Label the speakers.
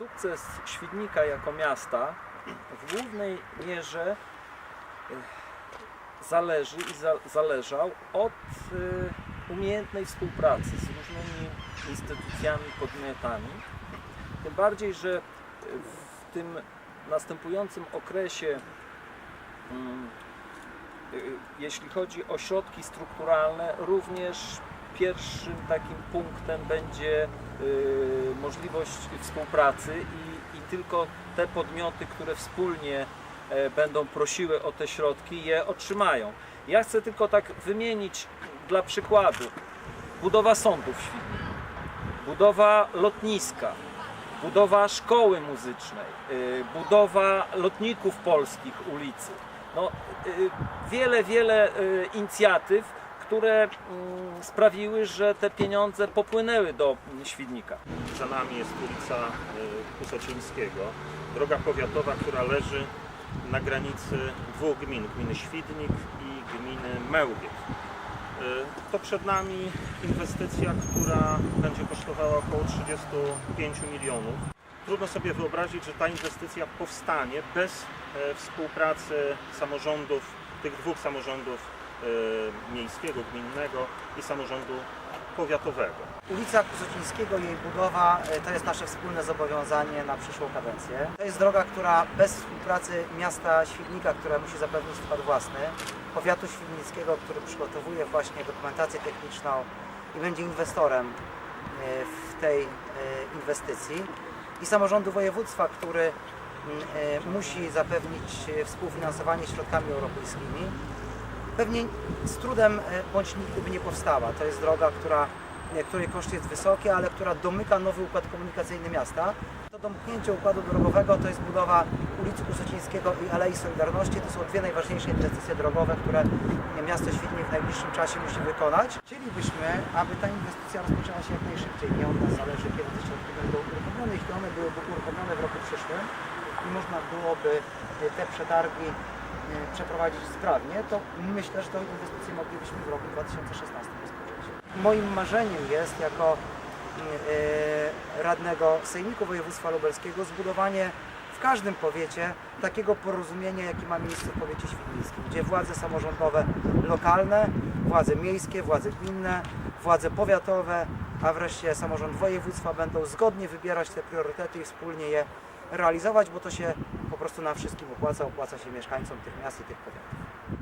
Speaker 1: Sukces Świdnika jako miasta w głównej mierze e, zależy i za, zależał od e, umiejętnej współpracy z różnymi instytucjami, podmiotami. Tym bardziej, że e, w tym następującym okresie, mm, jeśli chodzi o środki strukturalne, również pierwszym takim punktem będzie y, możliwość współpracy i, i tylko te podmioty, które wspólnie e, będą prosiły o te środki, je otrzymają. Ja chcę tylko tak wymienić dla przykładu budowa sądów w budowa lotniska, budowa szkoły muzycznej, y, budowa lotników polskich ulicy. No, y, wiele, wiele inicjatyw, które mm, sprawiły, że te pieniądze popłynęły do mm, Świdnika.
Speaker 2: Za nami jest ulica y, Kusocińskiego, droga powiatowa, która leży na granicy dwóch gmin, gminy Świdnik i gminy Mełgiew. Y, To przed nami inwestycja, która będzie kosztowała około 35 milionów. Trudno sobie wyobrazić, że ta inwestycja powstanie bez e, współpracy samorządów, tych dwóch samorządów miejskiego, gminnego i samorządu powiatowego.
Speaker 3: Ulica Kusocińskiego, jej budowa e, to jest nasze wspólne zobowiązanie na przyszłą kadencję. To jest droga, która bez współpracy miasta Świdnika, które musi zapewnić wkład własny, powiatu świdnickiego, który przygotowuje właśnie dokumentację techniczną i będzie inwestorem e, w tej inwestycji i samorządu województwa, który musi zapewnić współfinansowanie środkami europejskimi pewnie z trudem e, bądź nigdy by nie powstała. To jest droga, która, e, której koszt jest wysoki, ale która domyka nowy układ komunikacyjny miasta. To domknięcie układu drogowego to jest budowa ulicy Kusocińskiego i Alei Solidarności. To są dwie najważniejsze inwestycje drogowe, które miasto Świdnik w najbliższym czasie musi wykonać. Chcielibyśmy, aby ta inwestycja rozpoczęła się jak najszybciej. Nie od nas zależy, kiedy te środki będą uruchomione. Jeśli one byłyby uruchomione w roku przyszłym i można byłoby e, te przetargi przeprowadzić sprawnie, to myślę, że tę inwestycję moglibyśmy w roku 2016 rozpocząć. Moim marzeniem jest jako e, radnego Sejmiku Województwa Lubelskiego zbudowanie w każdym powiecie takiego porozumienia, jakie ma miejsce w powiecie świdnickim, gdzie władze samorządowe lokalne, władze miejskie, władze gminne, władze powiatowe, a wreszcie samorząd województwa będą zgodnie wybierać te priorytety i wspólnie je realizować, bo to się prostu nam wszystkim opłaca, opłaca się mieszkańcom tych miast i tych powiatów.